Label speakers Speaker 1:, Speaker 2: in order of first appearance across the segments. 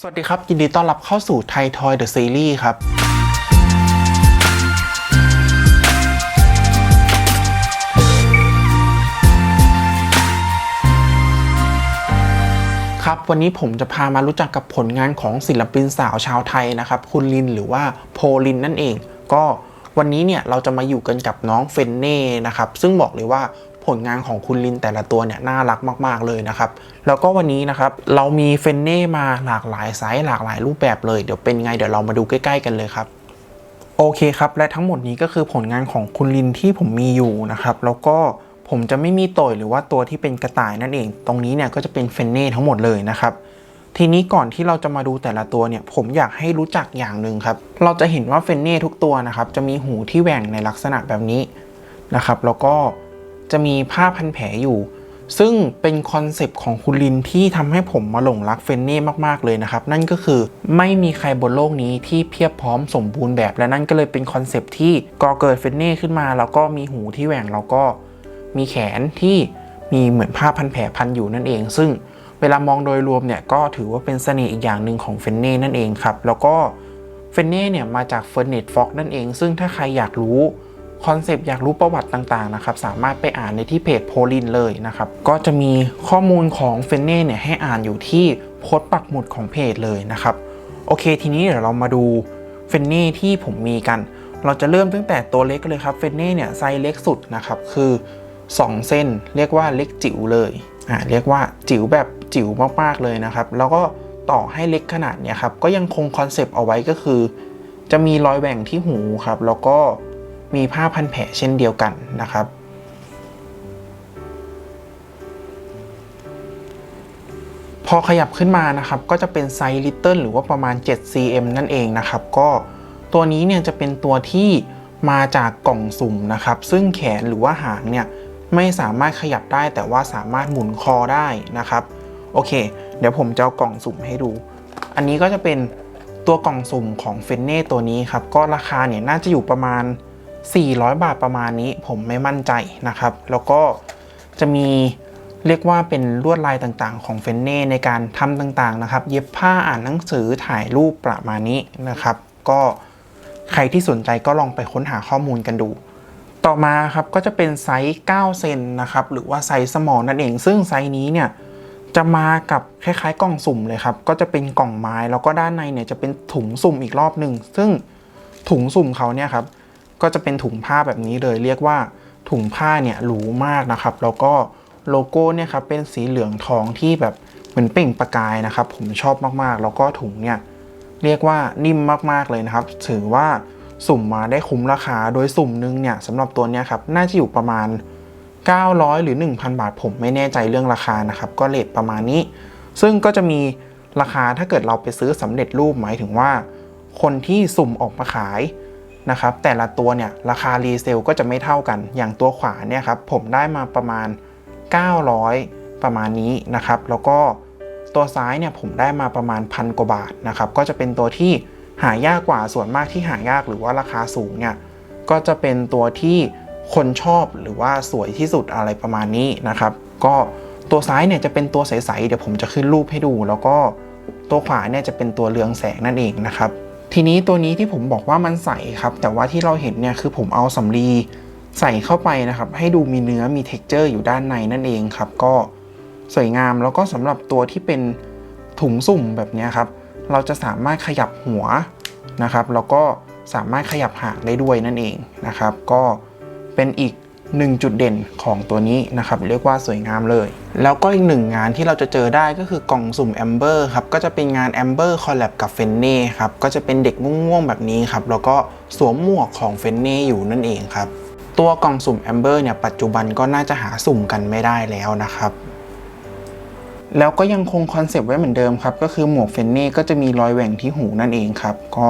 Speaker 1: สวัสดีครับ ยินดีต้อนรับเข้าสู่ไทยทอยเดอะซีรีส์ครับ ครับวันนี้ผมจะพามารู้จักกับผลงานของศิลปินสาวชาวไทยนะครับ คุณลินหรือว่าโพลินนั่นเอง ก็วันนี้เนี่ยเราจะมาอยู่กันกับน้องเฟนเน่นะครับ ซึ่งบอกเลยว่า ผลงานของคุณลินแต่ละตัวเนี่ยน่ารักมากๆเลยนะครับ แล้วก็วันนี้นะครับเรามีเฟนเน่มาหลากหลายไซส์หลากหลายรูปแบบเลยเดี๋ยวเป็นไงเดี๋ยวเรามาดูใกล้ๆกันเลยครับโอเคครับ และทั้งหมดนี้ก็คือผลงานของคุณลินที่ผมมีอยู่นะครับ แล้วก็ผมจะไม่มีโตยหรือว่าตัวที่เป็นกระต่ายนั่นเอง ตรงนี้เนี่ยก็จะเป็นเฟนเน่ทั้งหมดเลยนะครับ ทีนี้ก่อนที่เราจะมาดูแต่ละตัวเนี่ย ผมอยากให้รู้จักอย่างหนึ่งครับ เราจะเห็นว่าเฟนเน่ทุกตัวนะครับ จะมีหูที่แหว่งในลักษณะแบบนี้นะครับ แล้วก็ จะมีผ้าพันแผลอยู่ ซึ่งเป็นคอนเซปต์ของคุณลินที่ทำให้ผมมาหลงรักเฟนเน่มากๆเลยนะครับ นั่นก็คือไม่มีใครบนโลกนี้ที่เพียบพร้อมสมบูรณ์แบบ และนั่นก็เลยเป็นคอนเซปต์ที่ก่อเกิดเฟนเน่ขึ้นมา แล้วก็มีหูที่แหว่งแล้วก็มีแขนที่มีเหมือนผ้าพันแผลพันอยู่นั่นเอง ซึ่งเวลามองโดยรวมเนี่ยก็ถือว่าเป็นเสน่ห์อีกอย่างหนึ่งของเฟนเน่นั่นเองครับแล้วก็เฟนเน่เนี่ยมาจากเฟอร์เน็ตฟ็อกนั่นเอง ซึ่งถ้าใครอยากรู้ คอนเซปต์อยากรู้ประวัติต่างๆนะครับสามารถไปอ่านในที่เพจโพลินเลยนะครับก็จะมีข้อมูลของเฟนเน่เนี่ยให้อ่านอยู่ที่โพสต์ปักหมุดของเพจเลยนะครับโอเค ทีนี้เดี๋ยวเรามาดูเฟนเน่ที่ผมมีกัน เราจะเริ่มตั้งแต่ตัวเล็กเลยครับเฟนเน่เนี่ยไซส์เล็กสุดนะครับคือ 2 เส้น เรียกว่าเล็กจิ๋วเลยอ่าเรียกว่าจิ๋วแบบจิ๋วมากๆเลยนะครับแล้วก็ต่อให้เล็กขนาดเนี้ยครับก็ยังคงคอนเซปต์เอาไว้ก็คือ จะมีรอยแหว่งที่หูครับแล้วก็ มีผ้าพันแผลเช่นเดียวกันนะครับ พอขยับขึ้นมานะครับ ก็จะเป็นไซส์ลิตเติ้ลหรือว่าประมาณ 7 cm นั่นเองนะครับ ก็ตัวนี้เนี่ยจะเป็นตัวที่มาจากกล่องสุ่มนะครับ ซึ่งแขนหรือว่าหางเนี่ยไม่สามารถขยับได้แต่ว่าสามารถหมุนคอได้นะครับ โอเค เดี๋ยวผมจะเอากล่องสุ่มให้ดู อันนี้ก็จะเป็นตัวกล่องสุ่มของเฟนเน่ตัวนี้ครับ ก็ราคาเนี่ยน่าจะอยู่ประมาณ 400 บาทประมาณนี้ผมไม่มั่นใจนะครับ แล้วก็จะมีเรียกว่าเป็นลวดลายต่างๆ ของเฟนเน่ในการทำต่างๆนะครับ เย็บผ้าอ่านหนังสือถ่ายรูปประมาณนี้นะครับ ก็ใครที่สนใจก็ลองไปค้นหาข้อมูลกันดู ต่อมาครับก็จะเป็นไซส์9เซนนะครับ หรือว่าไซส์สมอลนั่นเอง ซึ่งไซส์นี้เนี่ยจะมากับคล้ายๆ กล่องสุ่มเลยครับ ก็จะเป็นกล่องไม้แล้วก็ด้านในเนี่ยจะเป็นถุงสุ่มอีกรอบหนึ่งซึ่งถุงสุ่มเขาเนี่ยครับ ก็จะเป็นถุงผ้าแบบนี้เลยเรียกว่าถุงผ้าเนี่ยหรูมากนะครับ แล้วก็โลโก้เนี่ยครับเป็นสีเหลืองทองที่แบบเหมือนเปล่งประกายนะครับ ผมชอบมากๆ แล้วก็ถุงเนี่ยเรียกว่านิ่มมากๆเลยนะครับ ถือว่าสุ่มมาได้คุ้มราคา โดยสุ่มนึงเนี่ยสำหรับตัวเนี้ยครับน่าจะอยู่ประมาณ 900 หรือ 1,000 บาท ผมไม่แน่ใจเรื่องราคานะครับ ก็เลทประมาณนี้ ซึ่งก็จะมีราคาถ้าเกิดเราไปซื้อสำเร็จรูปหมายถึงว่า คนที่สุ่มออกมาขาย นะครับแต่ละตัวเนี่ยราคารีเซลก็จะไม่เท่ากัน อย่างตัวขวาเนี่ยครับผมได้มาประมาณ 900 ประมาณนี้นะครับ แล้วก็ตัวซ้ายเนี่ยผมได้มาประมาณพันกว่าบาทนะครับก็จะเป็นตัวที่หายากกว่าส่วนมากที่หายากหรือว่าราคาสูงเนี่ยก็จะเป็นตัวที่คนชอบหรือว่าสวยที่สุดอะไรประมาณนี้นะครับ ก็ตัวซ้ายเนี่ยจะเป็นตัวใสๆเดี๋ยวผมจะขึ้นรูปให้ดู แล้วก็ตัวขวาเนี่ยจะเป็นตัวเรืองแสงนั่นเองนะครับ ทีนี้ตัวนี้ที่ผมบอกว่ามันใสครับ แต่ว่าที่เราเห็นเนี่ยคือผมเอาสำลีใส่เข้าไปนะครับ ให้ดูมีเนื้อมี t e x t อร์อยู่ด้านในนั่นเองครับ ก็สวยงามแล้วก็สำหรับตัวที่เป็นถุงสุ่มแบบนี้ครับ เราจะสามารถขยับหัวนะครับ แล้วก็สามารถขยับหางได้ด้วยนั่นเองนะครับ ก็เป็นอีก หนึ่งจุดเด่นของตัวนี้นะครับเรียกว่าสวยงามเลย แล้วก็อีกหนึ่งงานที่เราจะเจอได้ก็คือกล่องสุ่มแอมเบอร์ครับก็จะเป็นงานแอมเบอร์คอลแลบกับเฟนเน่ครับก็จะเป็นเด็กม่วงๆแบบนี้ครับแล้วก็สวมหมวกของเฟนเน่อยู่นั่นเองครับตัวกล่องสุ่มแอมเบอร์เนี่ยปัจจุบันก็น่าจะหาสุ่มกันไม่ได้แล้วนะครับแล้วก็ยังคงคอนเซปต์ไว้เหมือนเดิมครับก็คือหมวกเฟนเน่ก็จะมีรอยแหว่งที่หูนั่นเองครับก็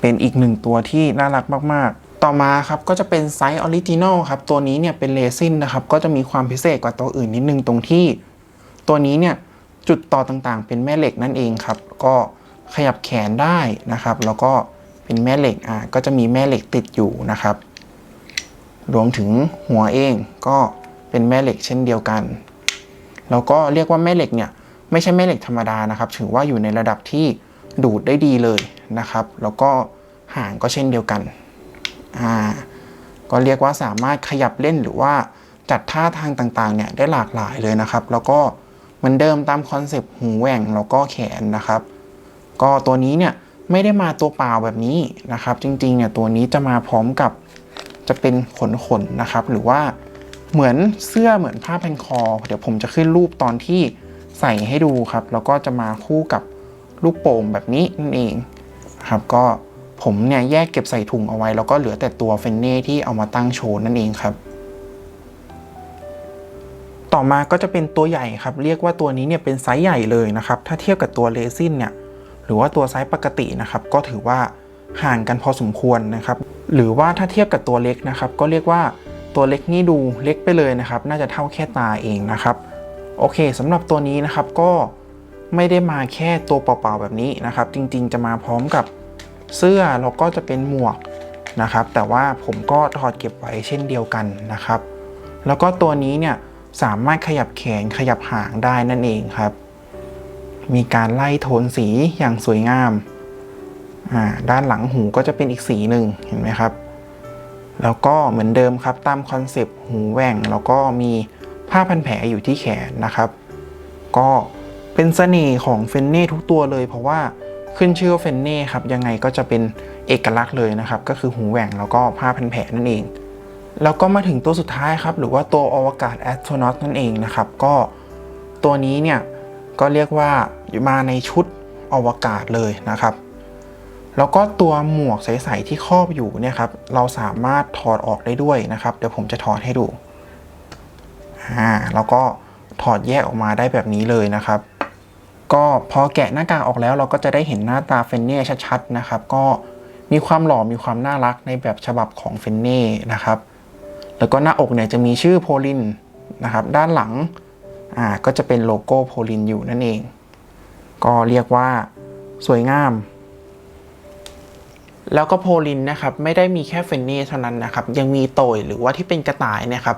Speaker 1: เป็นอีกหนึ่งตัวที่น่ารักมากๆ ต่อมาครับก็จะเป็นไซส์ออริจินอลครับตัวนี้เนี่ยเป็นเรซินนะครับก็จะมีความพิเศษกว่าตัวอื่นนิดนึงตรงที่ ตัวนี้เนี่ยจุดต่อต่างๆ เป็นแม่เหล็กนั่นเองครับก็ขยับแขนได้นะครับ แล้วก็เป็นแม่เหล็กอ่าก็จะมีแม่เหล็กติดอยู่นะครับ รวมถึงหัวเองก็เป็นแม่เหล็กเช่นเดียวกัน แล้วก็เรียกว่าแม่เหล็กเนี่ยไม่ใช่แม่เหล็กธรรมดานะครับ ถือว่าอยู่ในระดับที่ดูดได้ดีเลยนะครับ แล้วก็หางก็เช่นเดียวกัน อ่าก็เรียกว่าสามารถขยับเล่นหรือว่าจัดท่าทางต่างๆเนี่ยได้หลากหลายเลยนะครับ แล้วก็เหมือนเดิมตามคอนเซปต์หูแหว่งแล้วก็แขนนะครับ ก็ตัวนี้เนี่ยไม่ได้มาตัวเปล่าแบบนี้นะครับ จริงๆเนี่ยตัวนี้จะมาพร้อมกับจะเป็นขนขนๆนะครับ หรือว่าเหมือนเสื้อเหมือนผ้าพันคอ เดี๋ยวผมจะขึ้นรูปตอนที่ใส่ให้ดูครับ แล้วก็จะมาคู่กับลูกโป่งแบบนี้นั่นเองครับก็ ผมเนี่ยแยกเก็บใส่ถุงเอาไว้ แล้วก็เหลือแต่ตัวเฟนเน่ที่เอามาตั้งโชว์นั่นเองครับ ต่อมาก็จะเป็นตัวใหญ่ครับ เรียกว่าตัวนี้เนี่ยเป็นไซส์ใหญ่เลยนะครับ ถ้าเทียบกับตัวเลซินเนี่ยหรือว่าตัวไซส์ปกตินะครับ ก็ถือว่าห่างกันพอสมควรนะครับ หรือว่าถ้าเทียบกับตัวเล็กนะครับ ก็เรียกว่าตัวเล็กนี่ดูเล็กไปเลยนะครับ น่าจะเท่าแค่ตาเองนะครับโอเคสำหรับตัวนี้นะครับก็ไม่ได้มาแค่ตัวเปล่าๆแบบนี้นะครับ จริงๆ จะมาพร้อมกับ เสื้อแล้วก็จะเป็นหมวกนะครับ แต่ว่าผมก็ถอดเก็บไว้เช่นเดียวกันนะครับ แล้วก็ตัวนี้เนี่ยสามารถขยับแขนขยับหางได้นั่นเองครับ มีการไล่โทนสีอย่างสวยงามาด้านหลังหูก็จะเป็นอีกสีหนึ่งเห็นไหมครับ แล้วก็เหมือนเดิมครับตามคอนเซปต์หูแหว่ง แล้วก็มีผ้าพันแผลอยู่ที่แขนนะครับ ก็เป็นเสน่ห์ของเฟนเน่ทุกตัวเลยเพราะว่า ขึ้นชื่อว่าเฟนเน่ครับยังไงก็จะเป็นเอกลักษณ์เลยนะครับ ก็คือหูแหว่งแล้วก็ผ้าพันแผลนั่นเอง แล้วก็มาถึงตัวสุดท้ายครับ หรือว่าตัวอวกาศแอสโทรนอตนั่นเองนะครับ ก็ตัวนี้เนี่ย ก็เรียกว่ามาในชุดอวกาศเลยนะครับ แล้วก็ตัวหมวกใสๆที่ครอบอยู่เนี่ยครับเราสามารถถอดออกได้ด้วยนะครับ เดี๋ยวผมจะถอดให้ดูอ่าแล้วก็ถอดแยกออกมาได้แบบนี้เลยนะครับ ก็พอแกะหน้ากากออกแล้วเราก็จะได้เห็นหน้าตาเฟนเน่ชัดๆนะครับ ก็มีความหล่อมีความน่ารักในแบบฉบับของเฟนเน่นะครับ แล้วก็หน้าอกเนี่ยจะมีชื่อโพลินนะครับ ด้านหลังอ่าก็จะเป็นโลโก้โพลินอยู่นั่นเอง ก็เรียกว่าสวยงาม แล้วก็โพลินนะครับ ไม่ได้มีแค่เฟนเน่เท่านั้นนะครับ ยังมีโตยหรือว่าที่เป็นกระต่ายนะครับ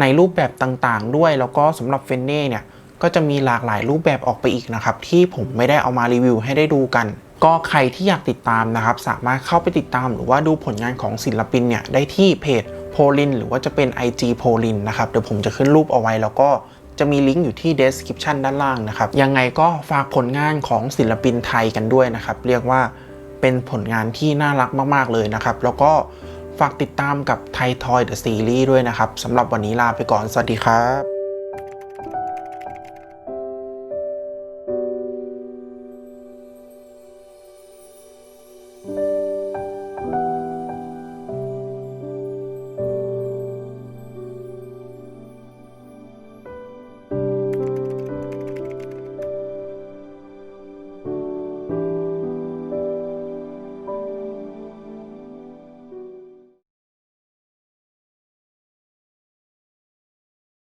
Speaker 1: ในรูปแบบต่างๆด้วยแล้วก็สำหรับเฟนเน่เนี่ย ก็จะมีหลากหลายรูปแบบออกไปอีกนะครับ ที่ผมไม่ได้เอามารีวิวให้ได้ดูกัน ก็ใครที่อยากติดตามนะครับ สามารถเข้าไปติดตามหรือว่าดูผลงานของศิลปินเนี่ยได้ที่เพจโพลินหรือว่าจะเป็น IG โพลินนะครับเดี๋ยวผมจะขึ้นรูปเอาไว้แล้วก็จะมีลิงก์อยู่ที่ description ด้านล่างนะครับ ยังไงก็ฝากผลงานของศิลปินไทยกันด้วยนะครับ เรียกว่าเป็นผลงานที่น่ารักมาก ๆ เลยนะครับ แล้วก็ฝากติดตามกับไทยทอยเดอะซีรีส์ด้วยนะครับสำหรับวันนี้ลาไปก่อน สวัสดีครับ